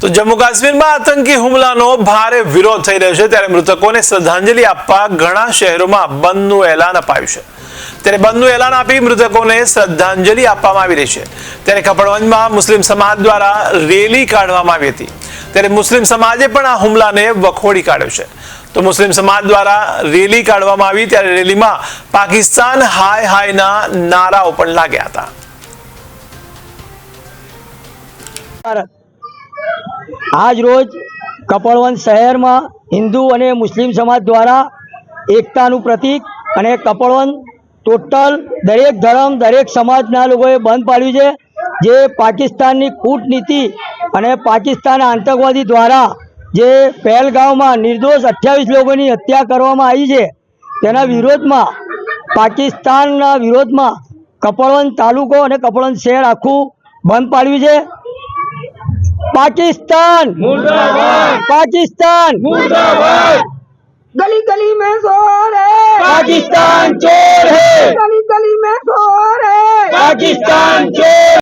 તો જમ્મુ કાશ્મીરમાં આતંકી હુમલાનો ભારે વિરોધ થઈ રહ્યો છે. ત્યારે મૃતકોને શ્રદ્ધાંજલિ આપવા ઘણા શહેરોમાં બંધનું એલાન અપાયું છે. ત્યારે બંધનું એલાન આપી મૃતકોને શ્રદ્ધાંજલિ આપવામાં આવી રહી છે. ત્યારે કપડવંજમાં મુસ્લિમ સમાજ દ્વારા રેલી કાઢવામાં આવી હતી. ત્યારે મુસ્લિમ સમાજે પણ આ હુમલાને વખોડી કાઢ્યો છે. તો મુસ્લિમ સમાજ દ્વારા રેલી કાઢવામાં આવી. ત્યારે રેલીમાં પાકિસ્તાન હાય હાયના નારાઓ પણ લાગ્યા હતા. આજ રોજ કપડવંત શહેરમાં હિન્દુ અને મુસ્લિમ સમાજ દ્વારા એકતાનું પ્રતીક અને કપડવંત ટોટલ દરેક ધર્મ, દરેક સમાજના લોકોએ બંધ પાડ્યું છે, જે પાકિસ્તાનની કૂટનીતિ અને પાકિસ્તાન આતંકવાદી દ્વારા જે પહેલગામમાં નિર્દોષ અઠ્યાવીસ લોકોની હત્યા કરવામાં આવી છે, તેના વિરોધમાં પાકિસ્તાનના વિરોધમાં કપડવંત તાલુકો અને કપડવંત શહેર આખું બંધ પાડ્યું છે. पाकिस्तान मुर्दाबाद पाकिस्तान मुर्दाबाद गली गली में शोर है पाकिस्तान चोर है गली गली में शोर है पाकिस्तान चोर